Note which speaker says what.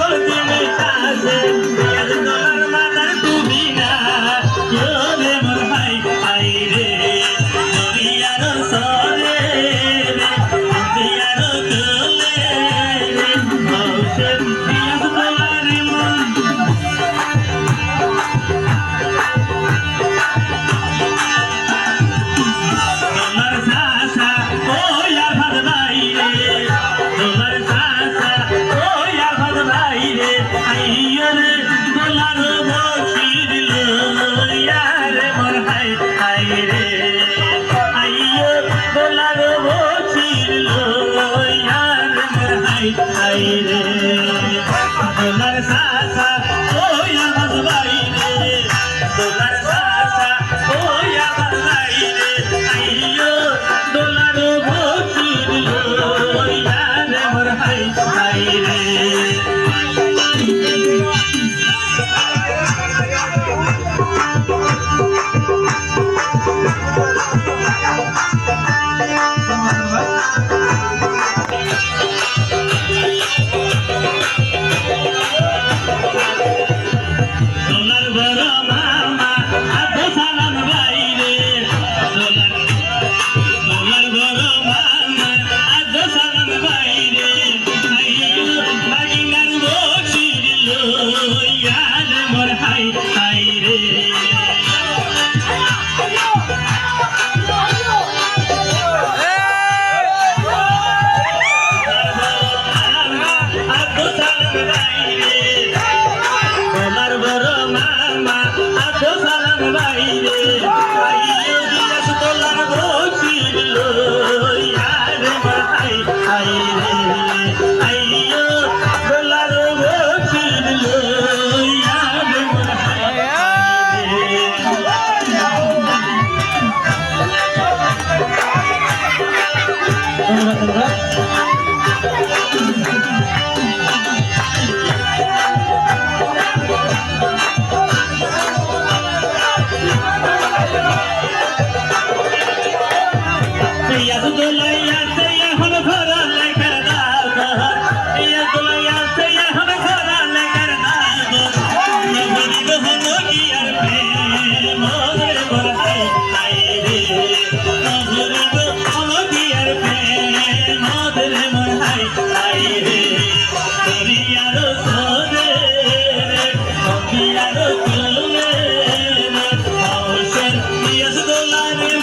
Speaker 1: সকল দিনে কাজে বাইরে দোলার সাসা ওই আমার বাইরে দোলার すごい! দুলারে